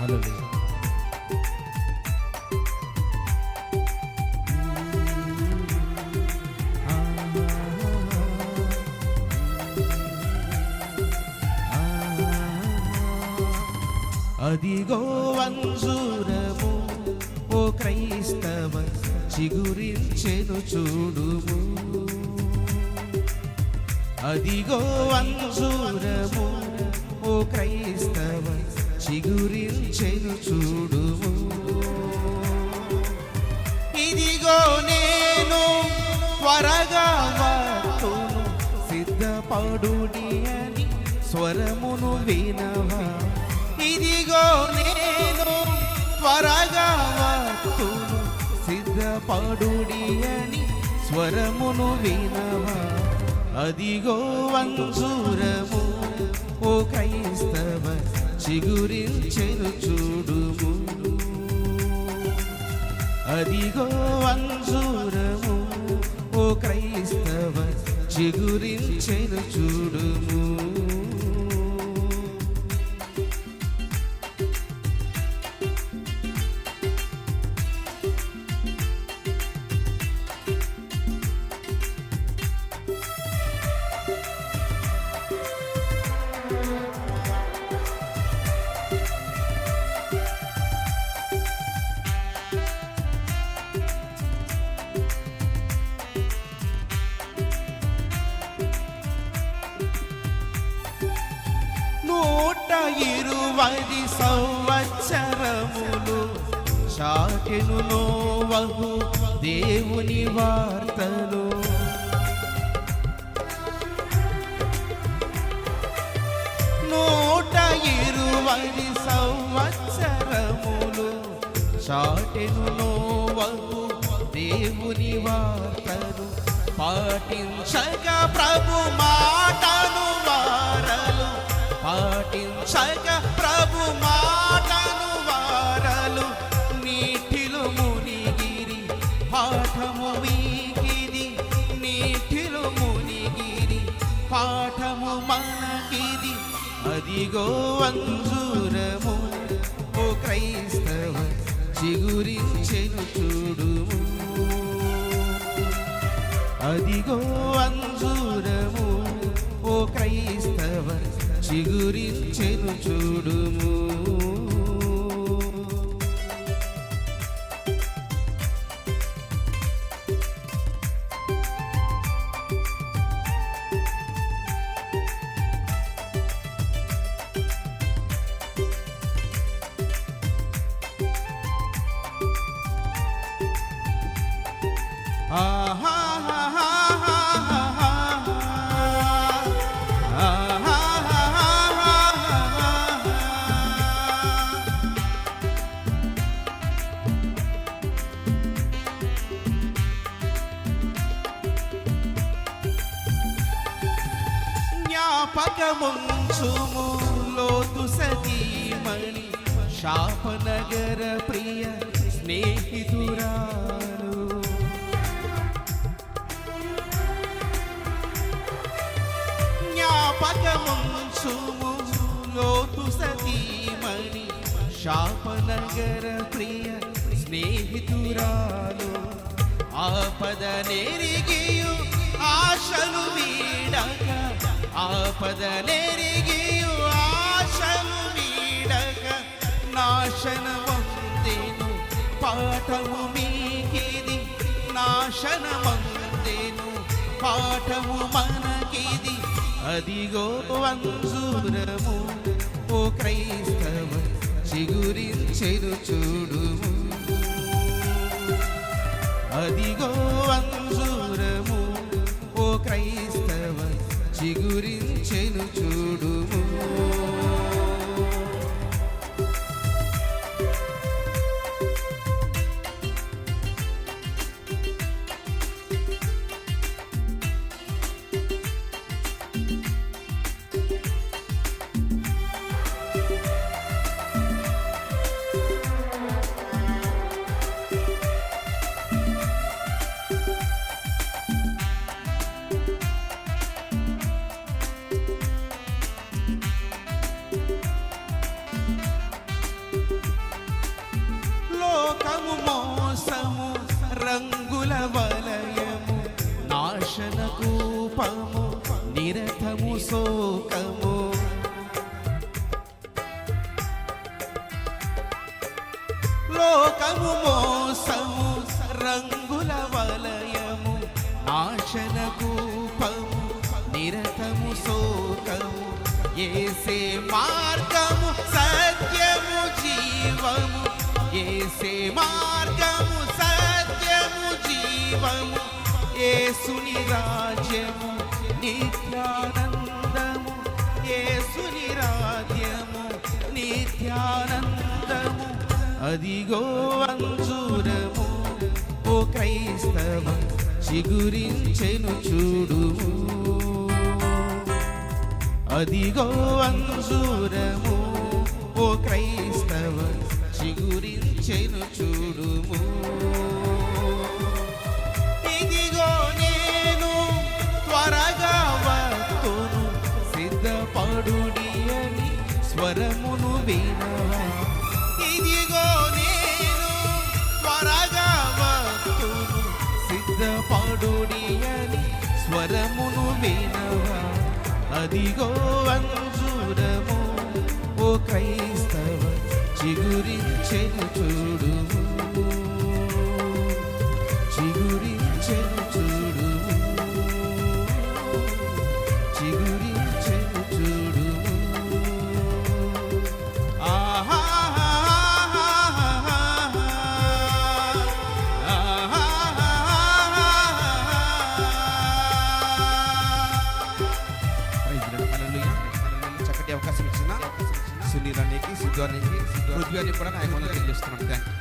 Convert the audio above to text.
Hallelujah. అదిగో వంజూరము ఓ క్రైస్తవ చిగురించెను చూడుము అదిగో వంజూరము ఓ క్రైస్తవ చిగురించెను చూడుము. ఇదిగో నేను త్వరగా వస్తును సిద్ధపడుడి అని స్వరమును వినవా. ఇదిగో నేను త్వరగా వస్తును సిద్ధపడుడి అని స్వరమును వినవా. అదిగో వంజూరము ఓ క్రైస్తవ చిగురించెను చూడుము. అదిగో అంజూరము ఓ క్రైస్తవ చిగురించెను చూడుము. ఇరువది సంవత్సరములు చాకెను నోవహు దేవుని వార్తలు. నూట ఇరువది సంవత్సరములు చాటెను నోవహు దేవుని వార్తలు. పాటించగా ప్రభు మాటను వారలు పాటించక ప్రభు మాటను వారలు నీటిలు మునిగిరి పాఠము వీకిది నీటిలు మునిగిరి పాఠము మనకిది అదిగో అంజూరము ఓ క్రైస్తవ చిగురించెను చూడుము. అదిగో అంజూరము చిగురించెను చూడుము. జ్ఞాపకముంచుము లోతు సతీమణి శాపనగర ప్రియ స్నేహితురాలు. జ్ఞాపకముంచుము లోతు సతీమణి శాపనగర ప్రియ స్నేహితురాలు. ఆపద నెరిగియు ఆపద నెరిగియు ఆశలు వీడక నాశనమందేను పాఠము మీకిది నాశనమందేను పాఠము మనకిది అదిగో వంశూరము ఓ క్రైస్తవ చిగురించెను చూడుము. అదిగో వంశూరము ఓ క్రైస్తవ చిగురించెను చూడుము. లోకము మోసము రంగుల వలయము నాశన కూపము నిరతము శోకము. లోకము మోసము రంగుల వలయము నాశన కూపము నిరతము శోకము. ఏసే మార్గ ఏసే మార్గము సత్యము జీవము ఏసుని రాజ్యము నిత్యానందము ఏసుని రాజ్యము నిత్యానందము. అదిగో అంజూరము ఓ క్రైస్తవ చిగురించెను చూడుము. అదిగో అంజూరము ఓ క్రైస్త చిగురించెను చూడుము. ఇదిగో నేను త్వరగా వస్తును సిద్ధపడుడి అని స్వరమును వినా. ఇదిగో నేను త్వరగా వస్తును సిద్ధపడుడి అని స్వరమును వినవా అదిగో అంజూరము ఓ క్రైస్తవ చిగురించెను చూడుము చిగురించెను అవకాశం ఇచ్చిన కూడా నా అకౌంట్లో తెలియజేస్తున్నాను థ్యాంక్